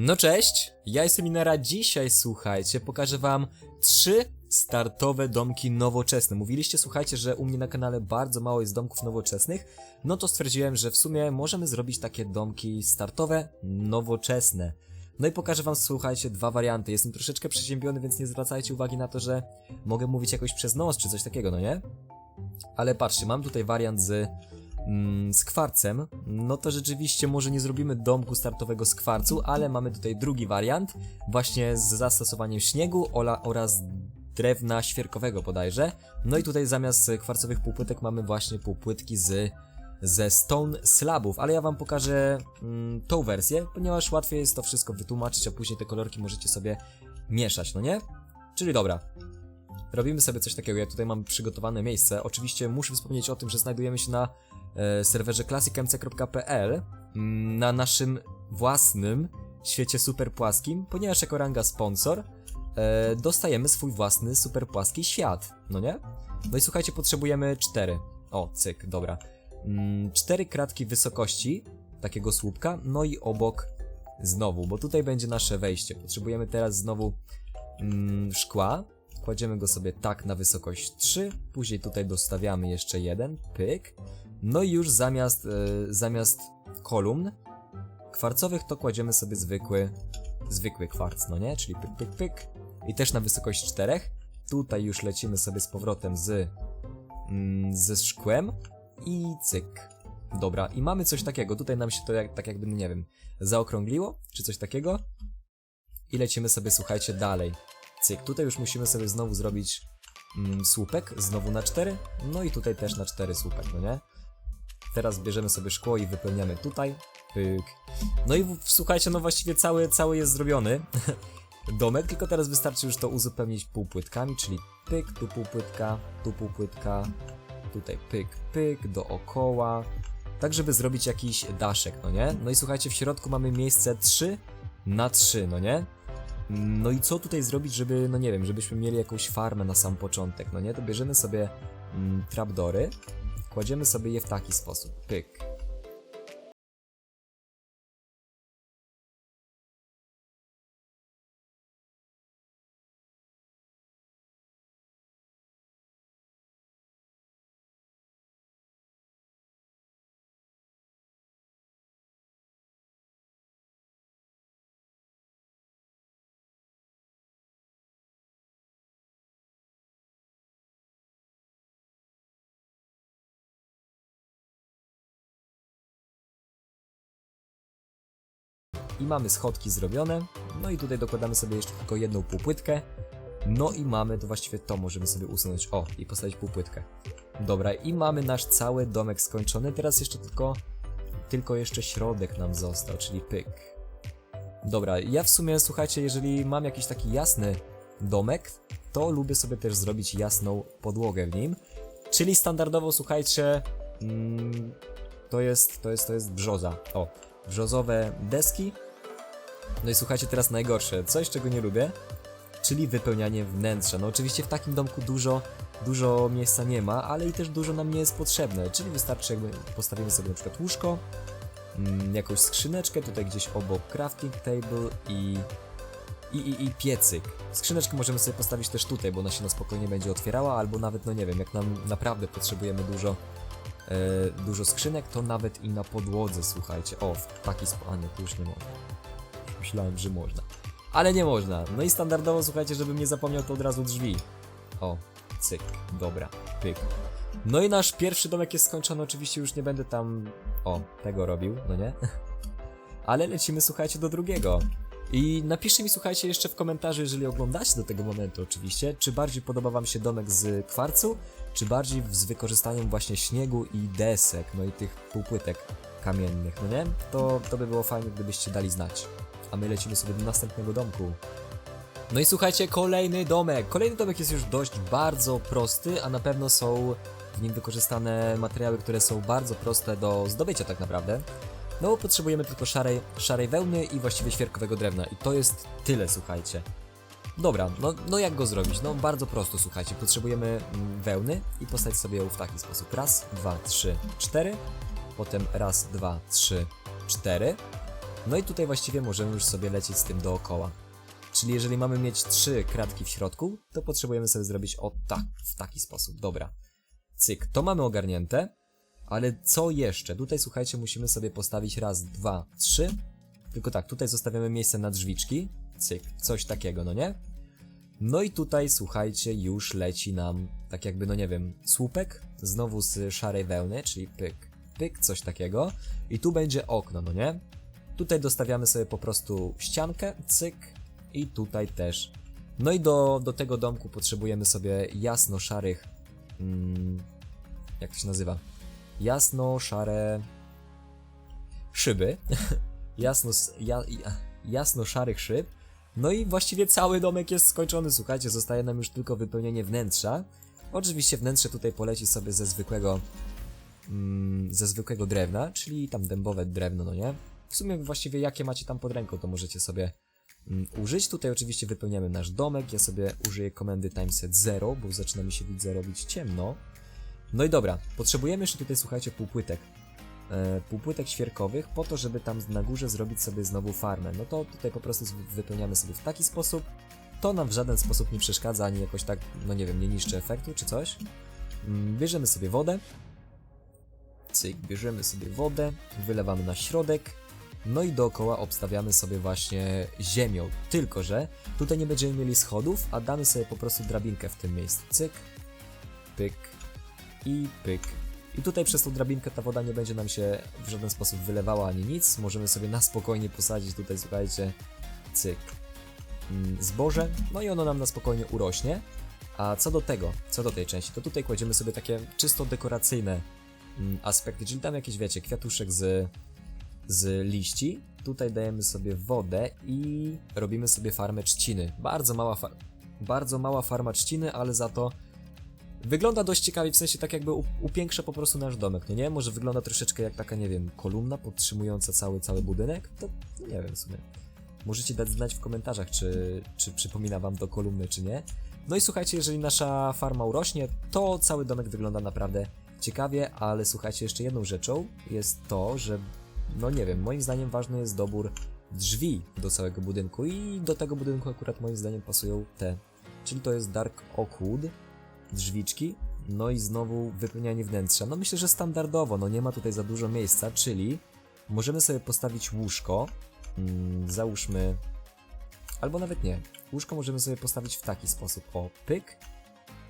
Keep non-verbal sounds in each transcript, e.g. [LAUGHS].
No cześć, ja jestem Inera. Dzisiaj, słuchajcie, pokażę wam trzy startowe domki nowoczesne. Mówiliście, słuchajcie, że u mnie na kanale bardzo mało jest domków nowoczesnych, no to stwierdziłem, że w sumie możemy zrobić takie domki startowe, nowoczesne. No i pokażę wam, słuchajcie, dwa warianty. Jestem troszeczkę przeziębiony, więc nie zwracajcie uwagi na to, że mogę mówić jakoś przez nos czy coś takiego, no nie? Ale patrzcie, mam tutaj wariant z z kwarcem, no to rzeczywiście może nie zrobimy domku startowego z kwarcu, ale mamy tutaj drugi wariant, właśnie z zastosowaniem śniegu oraz drewna świerkowego bodajże. No i tutaj zamiast kwarcowych półpłytek mamy właśnie półpłytki z ze stone slabów, ale ja wam pokażę mm, tą wersję, ponieważ łatwiej jest to wszystko wytłumaczyć, a później te kolorki możecie sobie mieszać, no nie? Czyli dobra, robimy sobie coś takiego. Ja tutaj mam przygotowane miejsce. Oczywiście muszę wspomnieć o tym, że znajdujemy się na e, serwerze classicmc.pl mm, na naszym własnym świecie super płaskim, ponieważ jako ranga sponsor e, dostajemy swój własny super płaski świat, no nie? No i słuchajcie, potrzebujemy cztery. O, cyk, dobra. Mm, cztery kratki wysokości takiego słupka, no i obok znowu, bo tutaj będzie nasze wejście. Potrzebujemy teraz znowu mm, szkła, Kładziemy go sobie tak na wysokość 3, później tutaj dostawiamy jeszcze jeden, pyk. No i już zamiast, e, zamiast kolumn kwarcowych to kładziemy sobie zwykły, zwykły kwarc, no nie? Czyli pyk, pyk, pyk. I też na wysokość 4. Tutaj już lecimy sobie z powrotem z, mm, ze szkłem i cyk. Dobra, i mamy coś takiego. Tutaj nam się to jak, tak jakby, nie wiem, zaokrągliło, czy coś takiego. I lecimy sobie, słuchajcie, dalej. Cyk, tutaj już musimy sobie znowu zrobić mm, słupek, znowu na 4, no i tutaj też na 4 słupek, no nie? Teraz bierzemy sobie szkło i wypełniamy tutaj, pyk. No i w, słuchajcie, no właściwie cały, cały jest zrobiony [LAUGHS] domek, tylko teraz wystarczy już to uzupełnić półpłytkami, czyli pyk, tu półpłytka, tu półpłytka, tutaj pyk, pyk, dookoła, tak żeby zrobić jakiś daszek, no nie? No i słuchajcie, w środku mamy miejsce 3 na 3, no nie? No i co tutaj zrobić, żeby, no nie wiem, żebyśmy mieli jakąś farmę na sam początek, no nie? To bierzemy sobie mm, trapdory, kładziemy sobie je w taki sposób, pyk. I mamy schodki zrobione, no i tutaj dokładamy sobie jeszcze tylko jedną półpłytkę. No i mamy, to właściwie to możemy sobie usunąć, o, i postawić półpłytkę. Dobra, i mamy nasz cały domek skończony, teraz jeszcze tylko, tylko jeszcze środek nam został, czyli pyk. Dobra, ja w sumie, słuchajcie, jeżeli mam jakiś taki jasny domek, to lubię sobie też zrobić jasną podłogę w nim. Czyli standardowo, słuchajcie, mm, to jest, to jest, to jest brzoza. O, brzozowe deski. No i słuchajcie, teraz najgorsze, coś czego nie lubię, czyli wypełnianie wnętrza. No oczywiście w takim domku dużo, dużo miejsca nie ma, ale i też dużo nam nie jest potrzebne, czyli wystarczy jakby postawimy sobie na przykład łóżko, mm, jakąś skrzyneczkę tutaj gdzieś obok crafting table i i, i, i piecyk. Skrzyneczkę możemy sobie postawić też tutaj, bo ona się na spokojnie będzie otwierała, albo nawet, no nie wiem, jak nam naprawdę potrzebujemy dużo, e, dużo skrzynek, to nawet i na podłodze, słuchajcie. O, w taki sposób, a nie, tu już nie można. Myślałem, że można. Ale nie można. No i standardowo, słuchajcie, żebym nie zapomniał, to od razu drzwi. O, cyk, dobra, pyk. No i nasz pierwszy domek jest skończony, oczywiście już nie będę tam, o, tego robił, no nie? [LAUGHS] Ale lecimy, słuchajcie, do drugiego. I napiszcie mi, słuchajcie, jeszcze w komentarzu, jeżeli oglądacie do tego momentu oczywiście, czy bardziej podoba wam się domek z kwarcu, czy bardziej z wykorzystaniem właśnie śniegu i desek, no i tych półpłytek kamiennych, no nie? To, to by było fajne, gdybyście dali znać. A my lecimy sobie do następnego domku. No i słuchajcie, kolejny domek. Kolejny domek jest już dość bardzo prosty, a na pewno są w nim wykorzystane materiały, które są bardzo proste do zdobycia tak naprawdę. No bo potrzebujemy tylko szarej, szarej wełny i właściwie świerkowego drewna i to jest tyle, słuchajcie. Dobra, no, no jak go zrobić? No bardzo prosto, słuchajcie. Potrzebujemy mm, wełny i postawić sobie ją w taki sposób. Raz, dwa, trzy, cztery. Potem raz, dwa, trzy, cztery. No i tutaj właściwie możemy już sobie lecieć z tym dookoła. Czyli jeżeli mamy mieć trzy kratki w środku, to potrzebujemy sobie zrobić o tak, w taki sposób. Dobra. Cyk, to mamy ogarnięte. Ale co jeszcze? Tutaj słuchajcie, musimy sobie postawić raz, dwa, trzy. Tylko tak, tutaj zostawiamy miejsce na drzwiczki. Cyk, coś takiego, no nie? No i tutaj, słuchajcie, już leci nam, tak jakby, no nie wiem, słupek, znowu z szarej wełny, czyli pyk, pyk, coś takiego. I tu będzie okno, no nie? Tutaj dostawiamy sobie po prostu ściankę, cyk, i tutaj też. No i do, do tego domku potrzebujemy sobie jasno-szarych, mm, jak to się nazywa? Jasno-szare szyby. [LAUGHS] jasno, ja, ja, jasno-szarych szyb. No i właściwie cały domek jest skończony, słuchajcie, zostaje nam już tylko wypełnienie wnętrza. Oczywiście wnętrze tutaj poleci sobie ze zwykłego mm, ze zwykłego drewna, czyli tam dębowe drewno, no nie? W sumie właściwie jakie macie tam pod ręką, to możecie sobie mm, użyć. Tutaj oczywiście wypełniamy nasz domek, ja sobie użyję komendy timeset 0, bo zaczyna mi się widzę robić ciemno. No i dobra, potrzebujemy jeszcze tutaj, słuchajcie, półpłytek. E, półpłytek świerkowych po to, żeby tam na górze zrobić sobie znowu farmę. No to tutaj po prostu wypełniamy sobie w taki sposób. To nam w żaden sposób nie przeszkadza, ani jakoś tak, no nie wiem, nie niszczy efektu czy coś. Mm, Bierzemy sobie wodę. Cyk, bierzemy sobie wodę, wylewamy na środek. No i dookoła obstawiamy sobie właśnie ziemią. Tylko, że tutaj nie będziemy mieli schodów, a damy sobie po prostu drabinkę w tym miejscu. Cyk, pyk i pyk. I tutaj przez tą drabinkę ta woda nie będzie nam się w żaden sposób wylewała ani nic. Możemy sobie na spokojnie posadzić tutaj, słuchajcie, cyk, mm, zboże, no i ono nam na spokojnie urośnie. A co do tego, co do tej części, to tutaj kładziemy sobie takie czysto dekoracyjne mm, aspekty, czyli tam jakieś, wiecie, kwiatuszek z, z liści. Tutaj dajemy sobie wodę i robimy sobie farmę trzciny. Bardzo mała, bardzo mała farma trzciny, ale za to Wygląda dość ciekawie, w sensie tak jakby upiększa po prostu nasz domek, no nie? Może wygląda troszeczkę jak taka, nie wiem, kolumna podtrzymująca cały, cały budynek? To nie wiem w sumie. Możecie dać znać w komentarzach, czy, czy przypomina wam to kolumny, czy nie. No i słuchajcie, jeżeli nasza farma urośnie, to cały domek wygląda naprawdę ciekawie, ale słuchajcie, jeszcze jedną rzeczą jest to, że no nie wiem, moim zdaniem ważny jest dobór drzwi do całego budynku i do tego budynku akurat moim zdaniem pasują te. Czyli to jest Dark Oakwood, drzwiczki, no i znowu wypełnianie wnętrza. No myślę, że standardowo, no nie ma tutaj za dużo miejsca, czyli możemy sobie postawić łóżko, mm, załóżmy, albo nawet nie, łóżko możemy sobie postawić w taki sposób, o, pyk,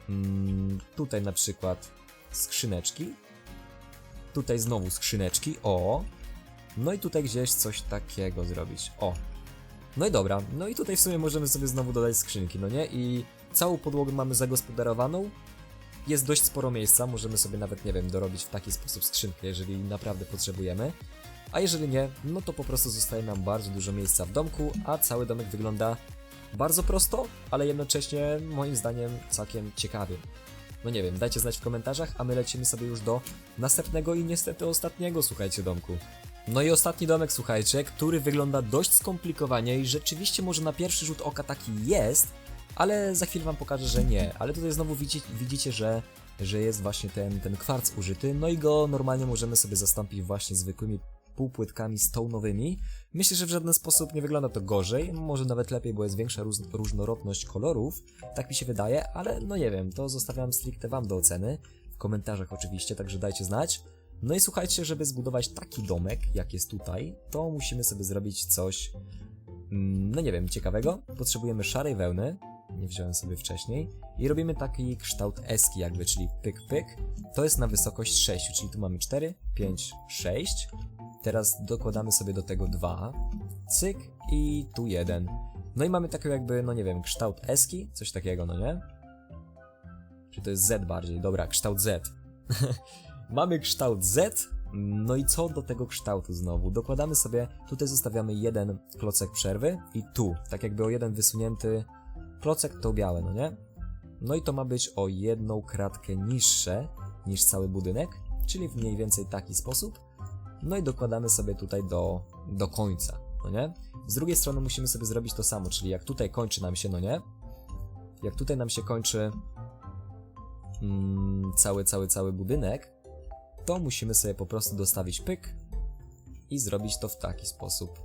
mm, tutaj na przykład skrzyneczki, tutaj znowu skrzyneczki, o, no i tutaj gdzieś coś takiego zrobić, o. No i dobra, no i tutaj w sumie możemy sobie znowu dodać skrzynki, no nie? I całą podłogę mamy zagospodarowaną. Jest dość sporo miejsca, możemy sobie nawet, nie wiem, dorobić w taki sposób skrzynkę, jeżeli naprawdę potrzebujemy. A jeżeli nie, no to po prostu zostaje nam bardzo dużo miejsca w domku, a cały domek wygląda bardzo prosto, ale jednocześnie moim zdaniem całkiem ciekawie. No nie wiem, dajcie znać w komentarzach, a my lecimy sobie już do następnego i niestety ostatniego, słuchajcie, domku. No i ostatni domek, słuchajcie, który wygląda dość skomplikowanie i rzeczywiście może na pierwszy rzut oka taki jest, ale za chwilę wam pokażę, że nie. Ale tutaj znowu widzicie, widzicie że, że jest właśnie ten, ten kwarc użyty, no i go normalnie możemy sobie zastąpić właśnie zwykłymi półpłytkami stone'owymi. Myślę, że w żaden sposób nie wygląda to gorzej, może nawet lepiej, bo jest większa róż, różnorodność kolorów, tak mi się wydaje, ale no nie wiem, to zostawiam stricte wam do oceny, w komentarzach oczywiście, także dajcie znać. No i słuchajcie, żeby zbudować taki domek, jak jest tutaj, to musimy sobie zrobić coś, mm, no nie wiem, ciekawego. Potrzebujemy szarej wełny, nie wziąłem sobie wcześniej, i robimy taki kształt eski jakby, czyli pyk pyk. To jest na wysokość 6, czyli tu mamy 4, 5, 6. Teraz dokładamy sobie do tego 2, cyk i tu 1. No i mamy taki jakby, no nie wiem, kształt eski, coś takiego, no nie? Czy to jest Z bardziej? Dobra, kształt Z. [LAUGHS] Mamy kształt Z. No i co do tego kształtu znowu? Dokładamy sobie, tutaj zostawiamy jeden klocek przerwy i tu, tak jakby o jeden wysunięty klocek to białe, no nie? No i to ma być o jedną kratkę niższe niż cały budynek, czyli w mniej więcej taki sposób. No i dokładamy sobie tutaj do, do końca, no nie? Z drugiej strony musimy sobie zrobić to samo, czyli jak tutaj kończy nam się, no nie? Jak tutaj nam się kończy mm, cały, cały, cały budynek, to musimy sobie po prostu dostawić pyk i zrobić to w taki sposób.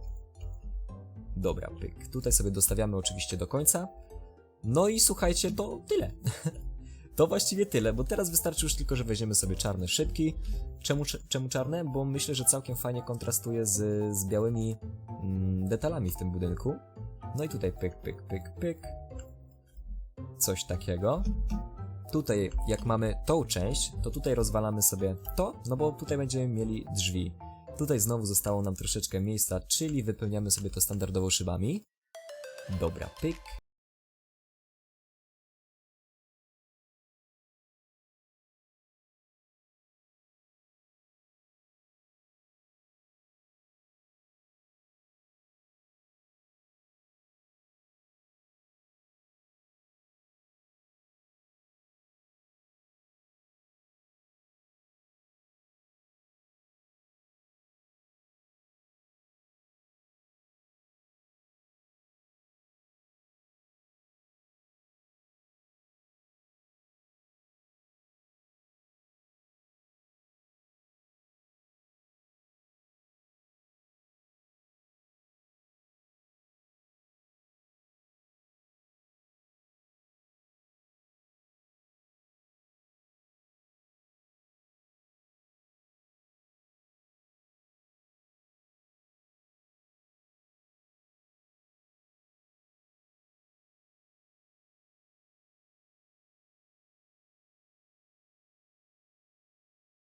Dobra, pyk. Tutaj sobie dostawiamy oczywiście do końca. No i słuchajcie, to tyle. [LAUGHS] to właściwie tyle, bo teraz wystarczy już tylko, że weźmiemy sobie czarne szybki. Czemu, cze- czemu czarne? Bo myślę, że całkiem fajnie kontrastuje z, z białymi mm, detalami w tym budynku. No i tutaj pyk, pyk, pyk, pyk. Coś takiego. Tutaj, jak mamy tą część, to tutaj rozwalamy sobie to, no bo tutaj będziemy mieli drzwi. Tutaj znowu zostało nam troszeczkę miejsca, czyli wypełniamy sobie to standardowo szybami. Dobra, pyk.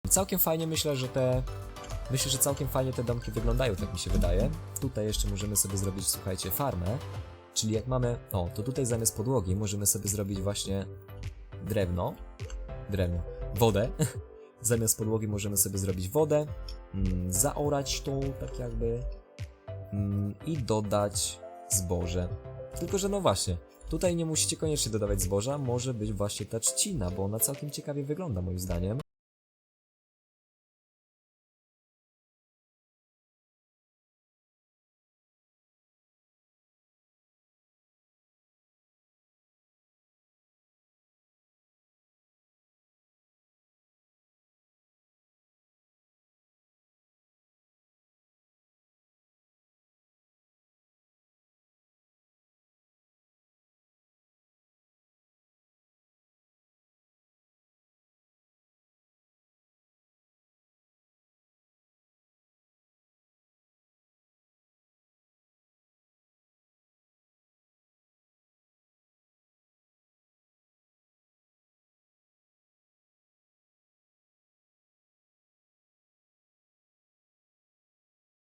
Całkiem fajnie myślę, że te. Myślę, że całkiem fajnie te domki wyglądają, tak mi się wydaje. Tutaj jeszcze możemy sobie zrobić, słuchajcie, farmę. Czyli jak mamy. O, to tutaj zamiast podłogi możemy sobie zrobić właśnie drewno. Drewno. Wodę. [LAUGHS] zamiast podłogi możemy sobie zrobić wodę. Mm, zaorać tą, tak jakby. Mm, I dodać zboże. Tylko, że no właśnie. Tutaj nie musicie koniecznie dodawać zboża, może być właśnie ta trzcina, bo ona całkiem ciekawie wygląda moim zdaniem.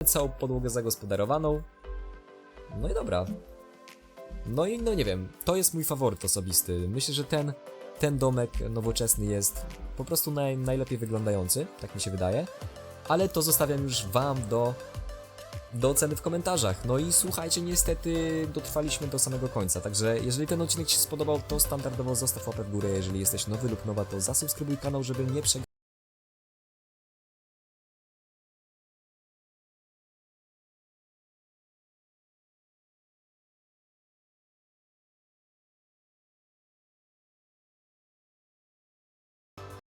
Całą podłogę zagospodarowaną. No i dobra. No i no nie wiem, to jest mój faworyt osobisty. Myślę, że ten, ten domek nowoczesny jest po prostu naj, najlepiej wyglądający, tak mi się wydaje. Ale to zostawiam już wam do, do oceny w komentarzach. No i słuchajcie, niestety dotrwaliśmy do samego końca. Także jeżeli ten odcinek Ci się spodobał, to standardowo zostaw łapę w górę. Jeżeli jesteś nowy lub nowa, to zasubskrybuj kanał, żeby nie przegapić